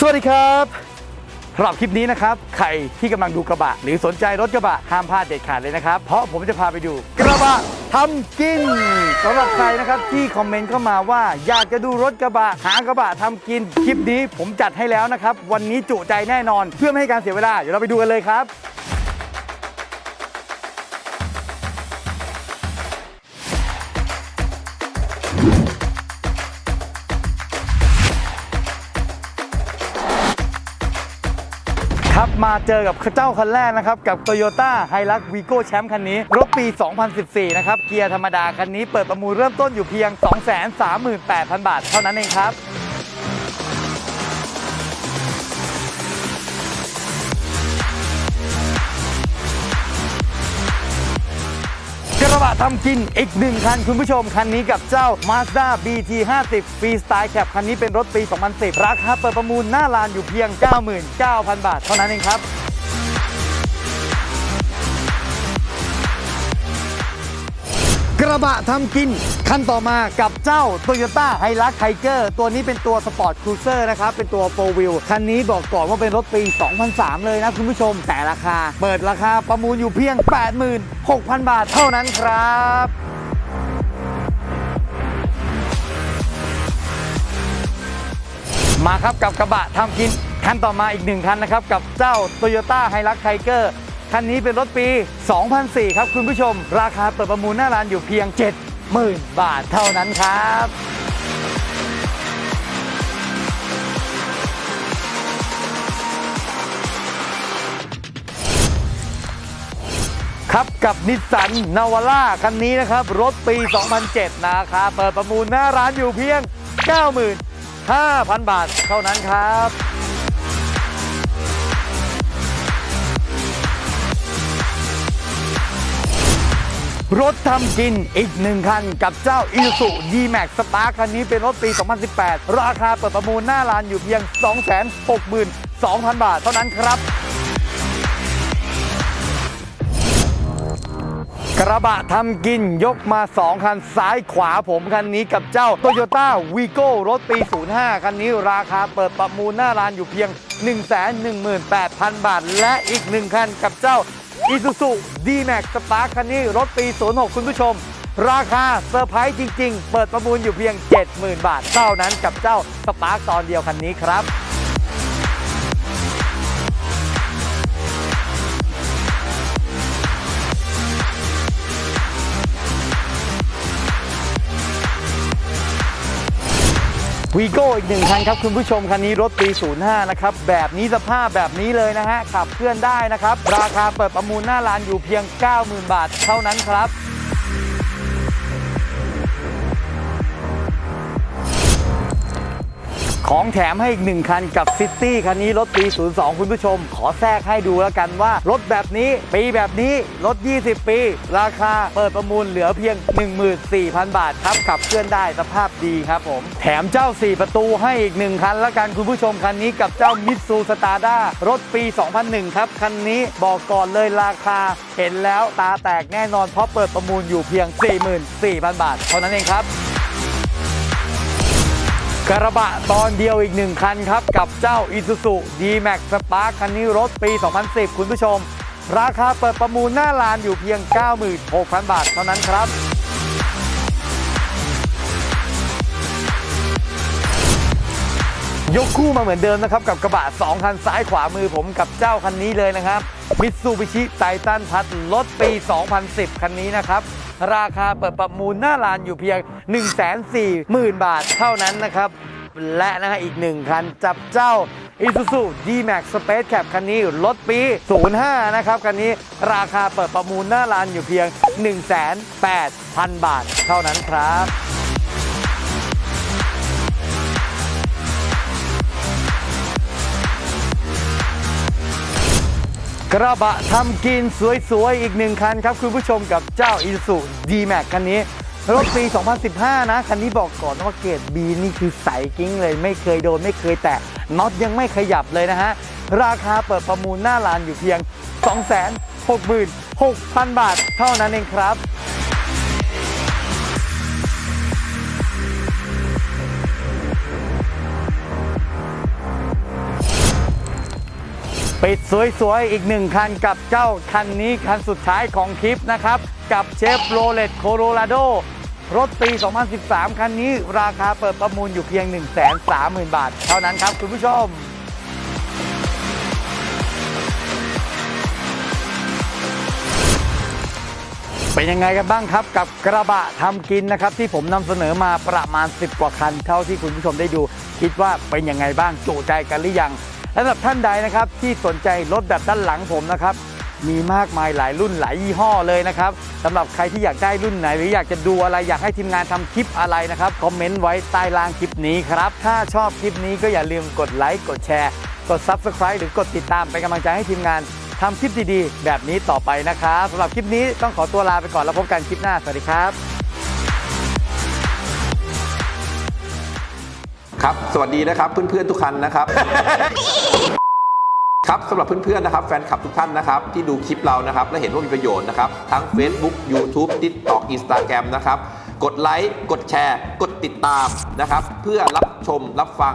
สวัสดีครับสำหรับคลิปนี้นะครับ ใครที่กำลังดูกระบะ หรือสนใจรถกระบะห้ามพลาดเด็ดขาดเลยนะครับ เพราะผมจะพาไปดู กระบะทำกินสำหรับใครนะครับที่คอมเมนต์เข้ามาว่า อยากจะดูรถกระบะหากระบะทำกิน คลิปนี้ผมจัดให้แล้วนะครับ วันนี้จุใจแน่นอน เพื่อไม่ให้การเสียเวลา เดี๋ยวเราไปดูกันเลยครับ มาเจอกับเจ้าคันแรกนะครับ กับ Toyota h i l u x Vigo Champ คันนี้ รถปี 2014 นะครับ เกียร์ธรรมดาคันนี้เปิดประมูลเริ่มต้นอยู่เพียง 238,000 บาท เท่านั้นเองครับ ระบะทำกินอีกหนึ่งคันคุณผู้ชม คันนี้กับเจ้า Mazda BT 50 Freestyle Cab คันนี้เป็นรถปี 2010 ราคาเปิดประมูลหน้าลานอยู่เพียง 99,000 บาท เท่านั้นเองครับ บะทำกิน คันต่อมากับเจ้า Toyota h i l u x Tiger ตัวนี้เป็นตัวสปอร์ตครูเซอร์นะครับ เป็นตัว4 Wheel คันนี้บอกก่อนว่าเป็นรถปี 2003 เลยนะคุณผู้ชมแต่ราคา เปิดราคาประมูลอยู่เพียง 86,000 บาทเท่านั้นครับมาครับกับกระบะทำกินคันต่อมาอีกหนึ่งคันนะครับ กับเจ้า Toyota h i l u x Tiger คันนี้เป็นรถปี 2004 ครับคุณผู้ชม ราคาเปิดประมูลหน้าร้านอยู่เพียง 70,000 บาทเท่านั้นครับครับกับนิสสันนาวาร่าคันนี้นะครับ รถปี 2007 นะครับเปิดประมูลหน้าร้านอยู่เพียง 95,000 บาทเท่านั้นครับ รถทำกินอีกหนึ่งคัน กับเจ้า i s u D-Max Spark คันนี้เป็นรถปี 2018 ราคาเปิดประมูลหน้าร้านอยู่เพียง 262,000 บาทเท่านั้นครับกระบะทำกินยกมา 2 คันซ้ายขวาผมคันนี้กับเจ้า Toyota Vigo รถปี 05 คันนี้ราคาเปิดประมูลหน้าร้านอยู่เพียง 118,000 บาท และอีก 1 คันกับเจ้า อีซูซูดีแม็กสปาร์คันนี้รถปี 06 คุณผู้ชม ราคาเซอร์ไพรส์จริง ๆ เปิดประมูลอยู่เพียง 70,000 บาทเท่านั้นกับเจ้าสตาร์ตอนเดียวคันนี้ครับ วีโก้อีกหนึ่งคันครับคุณผู้ชมคันนี้รถปี 05 นะครับ แบบนี้สภาพแบบนี้เลยนะฮะขับเคลื่อนได้นะครับ ราคาเปิดประมูลหน้าร้านอยู่เพียง 90,000 บาทเท่านั้นครับ ของแถมให้อีกหนึ่งคันกับซิตี้คันนี้รถปี 02 คุณผู้ชม ขอแทรกให้ดูแล้วกันว่า รถแบบนี้ปีแบบนี้ รถ 20 ปี ราคาเปิดประมูลเหลือเพียง 14,000 บาทครับขับเคลื่อนได้สภาพดีครับผม แถมเจ้า 4 ประตูให้อีกหนึ่งคันแล้วกันคุณผู้ชมคันนี้กับเจ้ามิตซูสตาร์ด้ารถปี 2001 ครับ คันนี้บอกก่อนเลยราคา เห็นแล้วตาแตกแน่นอนเพราะเปิดประมูลอยู่เพียง 44,000 บาท เท่านั้นเองครับ กระบะตอนเดียวอีกหนึ่งคันครับ กับเจ้า Isuzu D-Max Spark คันนี้รถปี 2010 คุณผู้ชม ราคาเปิดประมูลหน้าลานอยู่เพียง 96,000 บาทเท่านั้นครับยกคู่มาเหมือนเดิมนะครับ กับกระบะ2คันซ้ายขวามือผมกับเจ้าคันนี้เลยนะครับ มิตซูบิชิไททันพัทรถปี 2010 คันนี้นะครับ ราคาเปิดประมูลหน้าลานอยู่เพียง 140,000 บาทเท่านั้นนะครับ และนะฮะอีกหนึ่งคันจับเจ้า Isuzu D-Max Space Cab คันนี้รถปี 05 นะครับ คันนี้ราคาเปิดประมูลหน้าลานอยู่เพียง 180,000บาทเท่านั้นครับ กระบะทำกินสวยๆ อีกหนึ่งคันครับ คุณผู้ชมกับเจ้าอิสุดีแม็กคันนี้ รถปี 2015 นะ คันนี้บอกก่อนว่าเกรด B นี่คือใสกิ้งเลย ไม่เคยโดน ไม่เคยแตะน็อตยังไม่ขยับเลยนะฮะ ราคาเปิดประมูลหน้าลานอยู่เพียง 266,000 บาท เท่านั้นเองครับ ปิดสวยๆ อีกหนึ่งคันกับเจ้าคันนี้คันสุดท้ายของคลิปนะครับ กับเชฟโรเลตโคโรราโดรถปี 2013 คันนี้ราคาเปิดประมูลอยู่เพียง 130,000 บาท เท่านั้นครับคุณผู้ชมเป็นยังไงกันบ้างครับกับกระบะทำกินนะครับ ที่ผมนำเสนอมาประมาณ 10 กว่าคัน เท่าที่คุณผู้ชมได้ดู คิดว่าเป็นยังไงบ้างจุใจกันหรือยัง และสำหรับท่านใดนะครับที่สนใจรถแบบด้านหลังผมนะครับมีมากมายหลายรุ่นหลายยี่ห้อเลยนะครับสำหรับใครที่อยากได้รุ่นไหน หรืออยากจะดูอะไรอยากให้ทีมงานทำคลิปอะไรนะครับคอมเมนต์ไว้ใต้ล่างคลิปนี้ครับถ้าชอบคลิปนี้ก็อย่าลืมกดไลค์กดแชร์ กด Subscribe หรือกดติดตามเป็นกำลังใจให้ทีมงานทำคลิปดีๆ แบบนี้ต่อไปนะครับสำหรับคลิปนี้ต้องขอตัวลาไปก่อนแล้วพบกันคลิปหน้าสวัสดีครับ ครับ สวัสดีนะครับ เพื่อนๆทุกท่านนะครับ ครับสำหรับเพื่อนๆนะครับ แฟนคลับทุกท่านนะครับ ที่ดูคลิปเรานะครับ และเห็นว่ามีประโยชน์นะครับ ทั้ง Facebook YouTube TikTok Instagram นะครับ กดไลค์ กดแชร์ กดติดตามนะครับ เพื่อรับชมรับฟัง